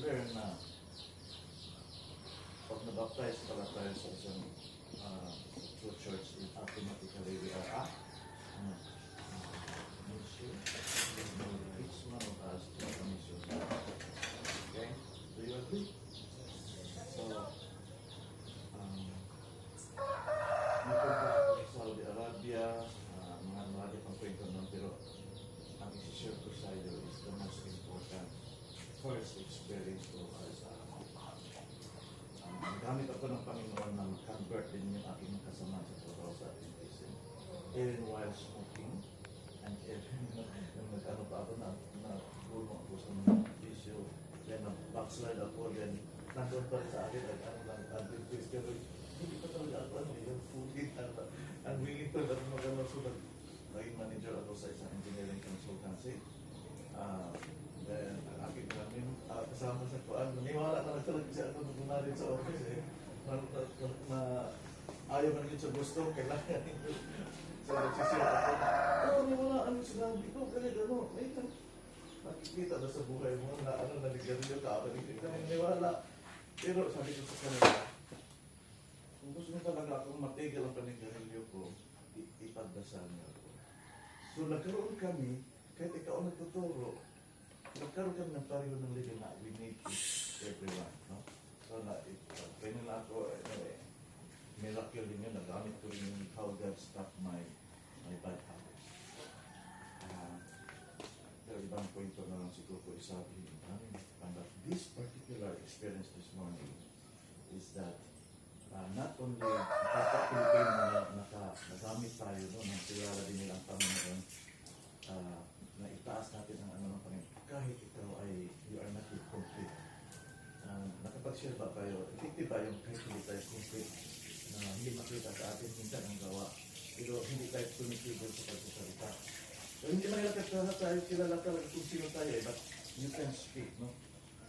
learned na pag nabaptize pala tayo sa isang uh, true church, it automatically we are a ano, uh. Okay? Do you agree? So, um, napunta ako sa Saudi Arabia, uh, mga marami pang kwento nun, pero ang isi-share ko sa iyo is the most important first experience ko as a gamit ako ng Panginoon na convert din yung aking kasama sa trabaho sa Adventism. Even while smoking, and even nung nag-ano pa ako na, na puno ako sa mga issue, then backslide ako, then nandun pa rin sa akin, like, ano lang, Adventist, pero hindi pa talaga ako, ano, yung fully, ano, ang willing to, ano, magano, so, nag- naging manager ako sa isang engineering consultancy. Ah, then, ang aking namin, ah, kasama sa kuan, naniwala na lang talaga siya ako nung pumarin sa office eh. Na, na, na, na ayaw yun sa gusto, kailangan yun. So, nagsisira ako na, oh, niwalaan mo sinabi ko, ganit ano, may nakikita na sa buhay mo na ano, naligarilyo ka, ako hindi ka naniwala. Pero sabi ko sa kanila, kung gusto mo talaga akong matigil ang panigarilyo ko, i- ipagdasal niyo ako. So nagkaroon kami, kahit ikaw nagtuturo, nagkaroon kami ng pareho ng living na we need to everyone. No? So na, it, uh, kaya nila ako, eh, miracle din yun, nagamit ko rin yung how God stopped my, my bad habits. Uh, pero ibang kwento na lang siguro ko isabi, namin, but this particular experience this morning is that uh, not only kapwa Pilipino na naka, nagamit tayo no, ng kilala din nilang Panginoon, uh, na itaas natin ang ano ng Panginoon, kahit ikaw ay, you are not yet complete. Uh, ba kayo, effective ba yung hindi tayo complete na hindi makita sa atin minsan ang gawa, pero hindi tayo tumitigil sa pagsasalita. So, hindi nila kakilala tayo, kilala talaga kung sino tayo eh, but you can speak, no?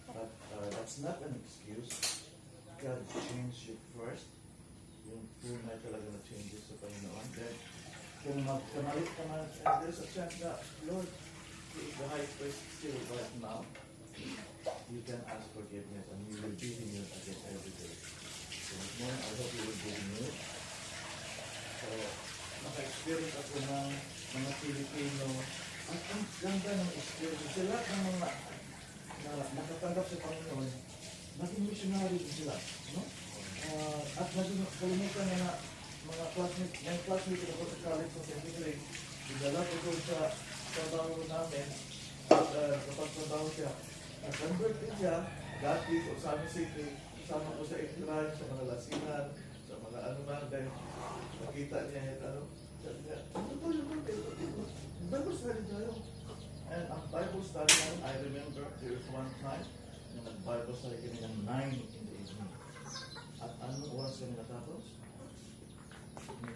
But uh, that's not an excuse. God changed you first. Yung tunay talaga na changes sa Panginoon. Then, kung magkamalit ka man, and there's a chance that, Lord, the high priest still right now. You can ask forgiveness and He will be renewed again every day. So I hope you will be renewed. So, naka-experience ako ng mga Pilipino. Ang ang ganda ng experience. Sila ng mga na nakatanggap sa Panginoon, naging missionary din sila. No? Ah, at naging kalimutan na na mga classmates, may classmates ako sa college sa St. Henry, dinala ko sa trabaho namin, at uh, kapag trabaho siya, nag-convert din siya, dati sa Osami City, kasama ko sa Ikran, sa mga lasinan, sa mga ano man, dahil nakita niya yung ano, ano to yung Bible study tayo. And ang Bible study namin, I remember there was one time na nag-Bible study kami ng 9 in the evening. At anong oras kami natapos?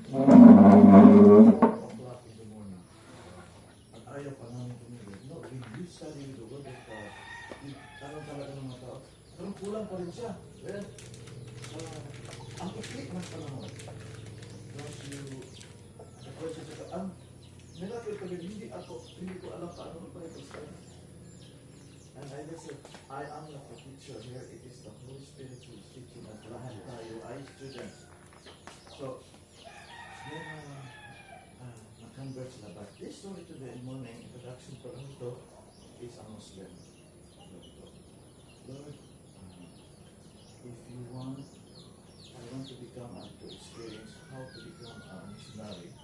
o'clock ayaw pa namin tumigil. No, when you study the word of God, tanong talaga ng mga tao, pero kulang pa rin siya. Well, uh, ang iklik ng panahon, once you, question is, ang miracle ko din, hindi ako, hindi ko alam paano mag-Bible study. And I just said, I am not a teacher here. It is the Holy Spirit who is teaching us. Lahat tayo ay students. So, then, uh, uh, na-convert sila. But this story today morning, introduction ko lang ito, is a Muslim. Lord, if you want, I want to become, uh, to experience how to become a missionary.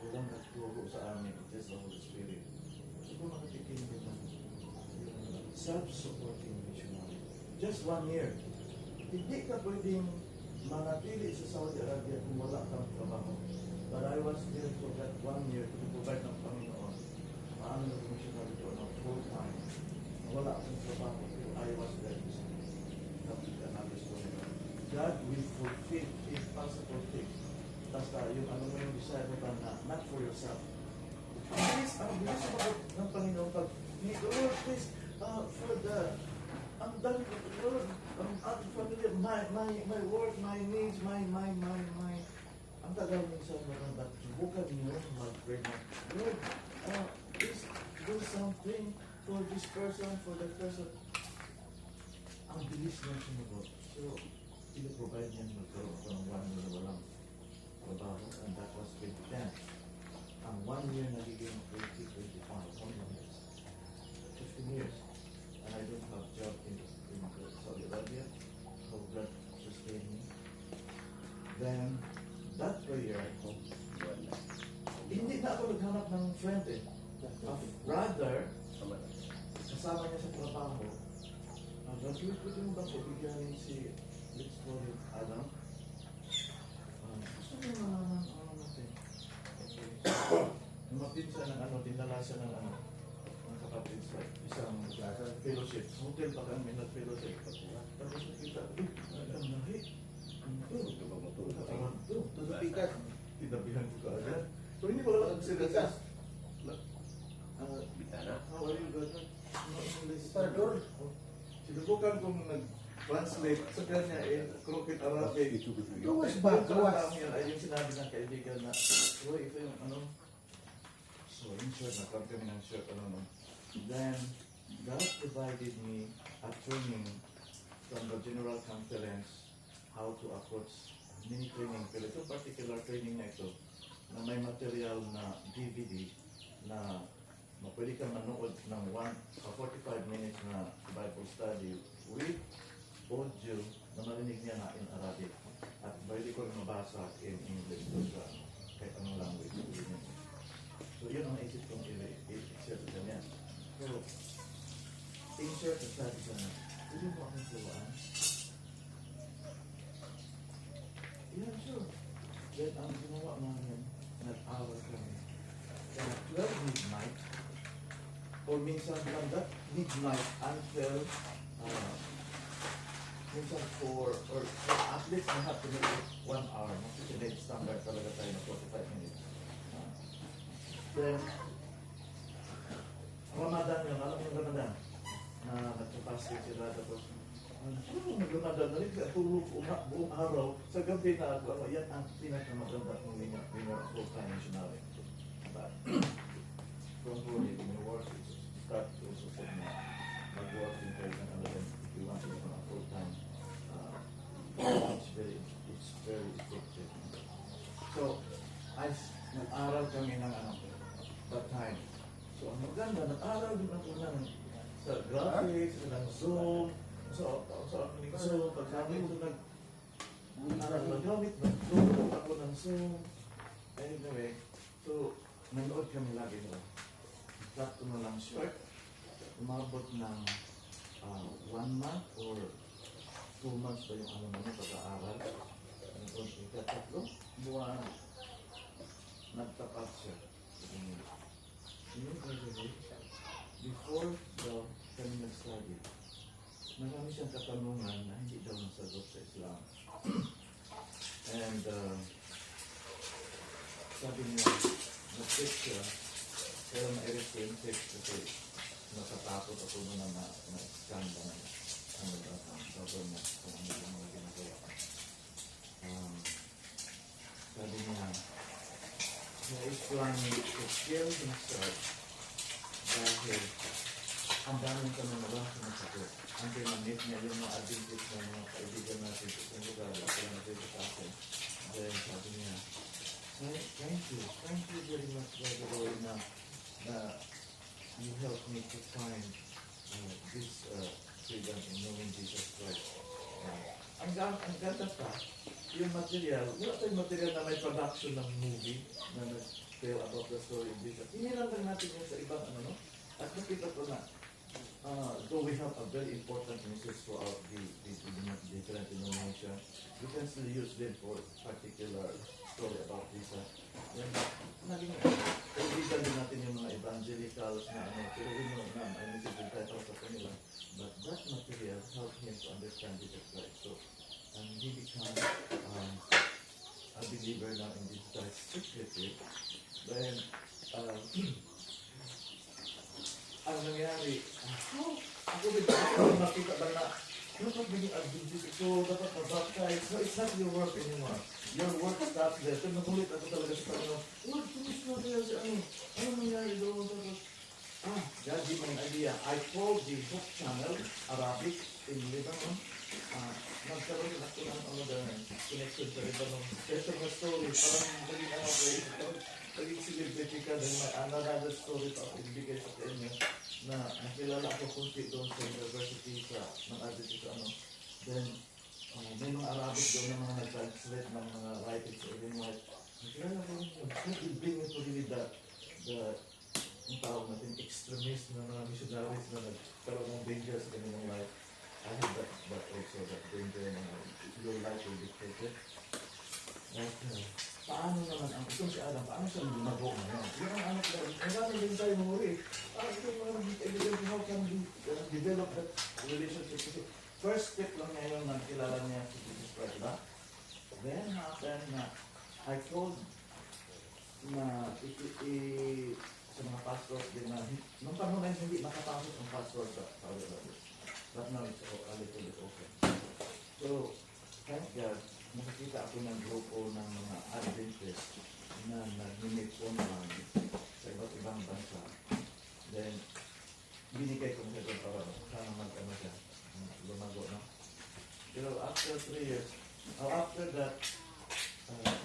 Walang nagturo sa amin, it is the Holy Spirit. Siguro nakatikim din ng yung self-supporting missionary. Just one year. Hindi ka pwedeng manatili sa Saudi Arabia kung wala kang trabaho. But I was there for that one year to provide ng Panginoon. Paano nag missionary doon ng full time. Wala akong trabaho. Fulfill His possible things. Basta yung ano mo yung desire mo ba na not for yourself. Bilis, ang bilis sumagot ng Panginoon pag, Lord, please, uh, for the, ang dami ko, Lord, ang ating pamilya, my, my, my work, my needs, my, my, my, my, ang tagal minsan mo lang, but subukan niyo, mag-pray na, Lord, uh, please do something for this person, for that person. ang bilis ng sumagot. So, pinaprovide niya magkaroon ako ng one year na walang trabaho and that was 2010. Ang one year nagiging 2025, how many years? 15 years. And I don't have job in, in Saudi Arabia. How God sustained me. Then, that prayer, Wala. hindi na ako naghanap ng friend eh. Rather, kasama niya sa trabaho, uh, graduate ko din ba kaibiganin si, let's call it Adam? Uh, gusto mo na naman, ano natin? Yung mapinsa ng ano, dinala siya ng ano, ng kapatid sa isang fellowship. Sa hotel pa kami nag-fellowship. Tapos nakita, uy, ang nahi. Ano to? Ito ba mo to? Katawan to. Tutupikas. Tinabihan ko kaagad. So hindi mo lang. Ah, Bitana. How are you, brother? Oh. Sinubukan kong nag-translate sa kanya in crooked Arabic. Yung ba? Ay yung sinabi ng kaibigan na, Uy, ito yung ano. So, in short, nagkaroon kami ng short, ano, no. Then, God provided me a training from the General Conference how to approach mini training. Pero itong particular training na ito, na may material na DVD na na pwede kang manood ng 1 uh, 45 minutes na Bible study with audio na marinig niya na in Arabic. At pwede ko rin mabasa in English o sa kahit anong language. pwede niya. So yun ang naisip kong i-share sa kanya. So, in-share sa study ka na, pwede mo akong tuwaan? Yeah, sure. Then ang ginawa namin, nag-hour kami. Kaya 12 midnight, or minsan from that midnight until uh, minsan 4 or, or at least we have to make it 1 hour. Makikinig standard talaga tayo na 45 minutes. Then, Ramadan yun, alam yung Ramadan? Na nagpapasok sila tapos ano nag-Ramadan na rin, kaya tulog uma, buong araw, sa gabi na ako, ano, yan ang pinakamaganda kong linya, linya full-time missionary. But, don't worry, you work, start also sa mga mag-work in prison and to become a full-time, uh, it's very, it's very effective. So, I, nag-aral kami ng ano, that time. So, ang maganda, nag-aral din ako ng sa graphics, ng Zoom, so, sa aking Zoom, pag sabi ko nag, aral na gamit, nag-download ako ng Zoom. Anyway, so, nanood kami lagi nila. Sakto na lang short, umabot ng uh, one month or two months pa yung ano namin pag-aaral. Ang ikatatlo, buwan, nagtapat siya. Before the kami nag-study, marami siyang katanungan na hindi daw nasagot sa Islam. And uh, sabi niya, nag-text siya, pero na-erase ko yung text natatakot ako na na na-scan ba na ano ba ang government kung ano yung mga ginagawa. Um, sabi niya, he is planning to kill himself dahil ang daming kami nabasa ng sakit. Until na-meet niya yung mga adventist na mga kaibigan natin sa isang lugar, ako lang nabito sa akin. Then sabi niya, "Thank you, thank you very much, Brother Roy, na, na you helped me to find uh, this uh, freedom in knowing Jesus Christ. Uh, ang, ga- ang ganda pa, yung material, wala tayong material na may production ng movie na nag-tell about the story of Jesus. Hiniram lang natin yun sa ibang ano, no? At nakita ko na, uh, though we have a very important message throughout the, the, the different denominations, we can still use them for particular story about Jesus. Then, naging kaibigan din natin yung mga evangelicals na ano, pero we know may message din tayo para sa kanila. But that material helped him to understand Jesus Christ. So, and he became um, a believer now in this Christ secretly. Then, uh, ang nangyari, oh, ako din nakita ba na dapat maging adventist ito, dapat mabaptize. No, it's not your work anymore. Your work stops there. Pero nagulit ako talaga sa Panginoon. Lord, tumis na kaya si ano? Ano nangyari doon? Tapos, ah, God gave me an idea. I called the Hope Channel, Arabic, in Lebanon. Ah, nagkaroon na ako ng ano dahil connection sa Lebanon. Ito mga story, parang naging ano ko eh. Naging celebrity ka may another story pa ako ibigay sa inyo na nakilala ako kunti doon sa university sa ng Adventist ano. Then, ah, may mga Arabic doon na mga nag-translate ng mga writings sa Ellen White. Nakilala ko yun. It bring me to really the, the ang tawag natin extremist na mga missionaries na nagkaroon ng danger sa kanilang life. I have that, that also, that danger na your life will be taken. Like, uh, paano naman ang itong si Adam, paano siya lumago ngayon? Yung ang anak na, ang dami din tayo mahuri. Paano ito mga nag-evidence how can we uh, develop that relationship? First step lang niya yung nagkilala niya si Jesus Christ, ba? Then happened na I told na i, i, sa mga pastors din na nung panahon na hindi nakapasok ang pastor sa Saudi Arabia. But now it's a little bit open. So, thank God, nakakita ako ng grupo ng mga Adventist na nag-meet online sa iba't ibang bansa. Then, binigay ko siya doon para sana mag-ano siya, lumago, no? Pero after three years, oh, after that, uh,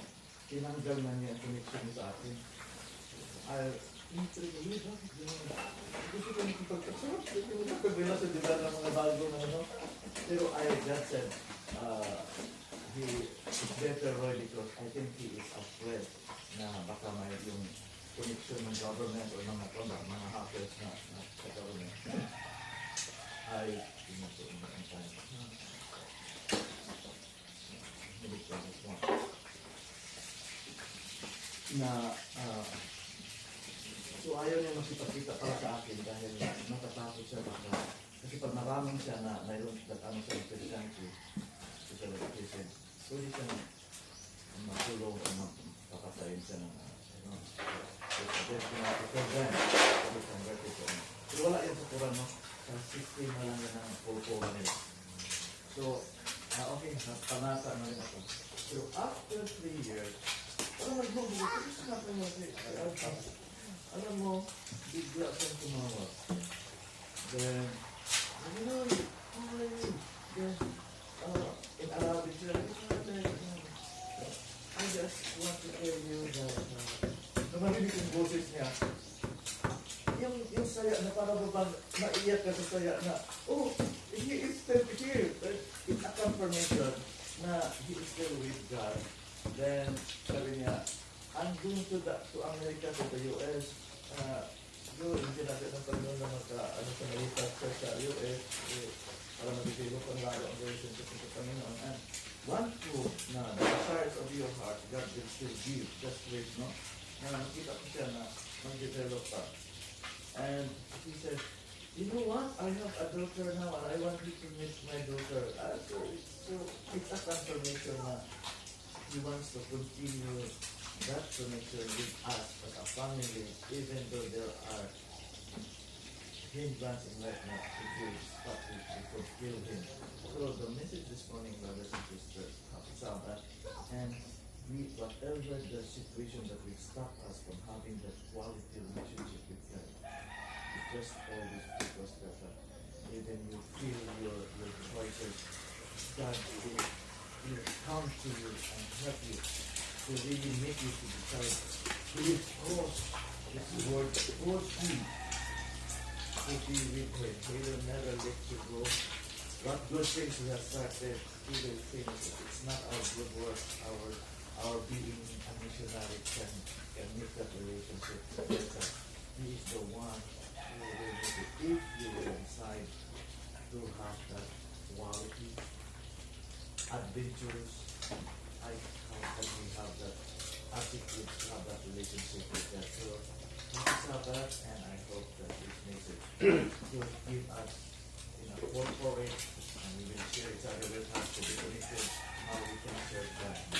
tinanggal na niya ang connection sa akin. I interview, gano'n? Gusto ko nakipag-sarap. Gusto ko nakipag sa diba ng mga bago na ano. Pero I just said, uh, he is better Roy because I think he is afraid na baka may yung connection ng government o mga mga, mga hackers na, na sa government. You know, so, ang gusto. Na, ah, So ayaw niya makipagkita para sa akin dahil natatakot siya baka. Kasi pag maraming siya na mayroon na ano sa Christianity, sa Christian, pwede siya na matulong o mapapatayin siya ng ano. So, there's na program to be converted to ano. Pero wala yun sa Quran, no? Sa system na lang yan ang pulpura nila. So, ah, okay, panasa na rin ako. So, after three years, parang nag-google, kasi sinabi mo, eh, alam mo, bigla siyang tumawag. Then, yun? Ano yun? Then, uh, in Arabic I just want to tell you that, uh, na marinig yung boses niya, yung, yung saya na para ba bang naiyak ka sa saya na, oh, he is still here. Uh, It's a confirmation na he is still with God. Then, sabi niya, I'm going to the, to America, to the US, uh, yun, hindi natin ng Panginoon na magka, ano sa nalipat siya sa US, eh, para mag-develop ang lalo ang relationship sa Panginoon. And one proof na the desires of your heart, God will still give, just wait, no? Na nakita ko siya na mag-develop pa. And he said, you know what? I have a daughter now and I want you to meet my daughter. Uh, so, so it's a confirmation na he wants to continue that connection with us as a family, even though there are hindrances in life na it will stop it, him. So the message this morning, brothers and sisters, Sabbath, and we, whatever the situation that will stop us from having that quality relationship with God, it just always because that uh, even you feel your, your choices, God will, will come to you and help you to really make you to decide to live cross this word, cross you to be with him. He will never let you go. What good things we have started, he will finish it. It's not our good work, our our being a missionary can can make that relationship better. He is the one who will make it if you will decide to have that quality, adventurous, I can we have that attitude to have that relationship with that. So this is that and I hope that this message will give us in a corporate and we will share each other with us to be connected how we can serve God.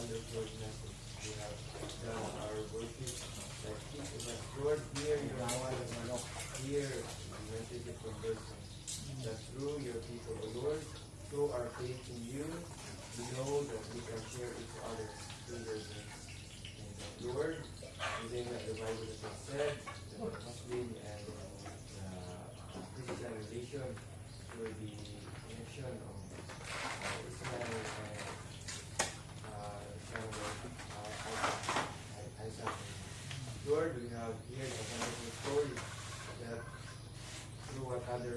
undergird message. You have done our worship. That keep us your voice here hear the message conversion. That through your people, the Lord, through our faith in you, we know that we can share each other through your grace. And that, Lord, within that the Bible has said, that the Muslim and uh, will be nation of uh, Islam and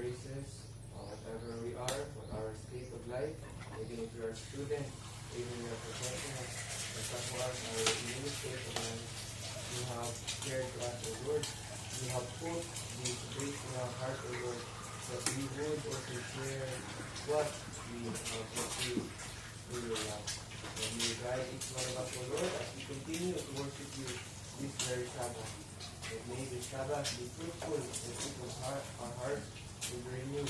races, or whatever we are, what our state of life, even if we are students, even if we are professionals, and some who are our new state of life, you have cared to us, O Lord. You have put this grace in our heart, O Lord, that we would also share what we have received through your love. And you guide each one of us, O Lord, as we continue to worship you this very Sabbath. That may the Sabbath be fruitful and people's heart, our hearts will be renewed.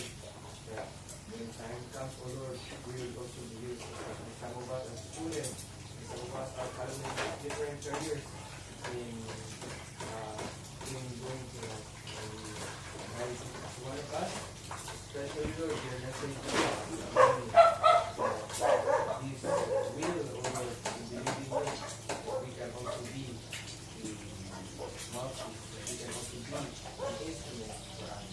That when time comes, Lord, we will also. Some of us students, some of us are different in, uh, in life. And we one of us, especially Lord, your message to us this morning. That this will, O Lord, in the living way, that we can also be we can also for others.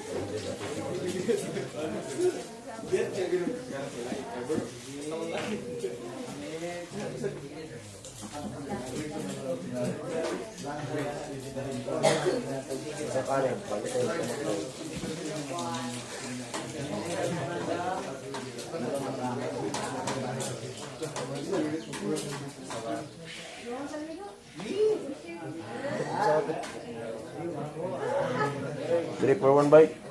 Three for one bike.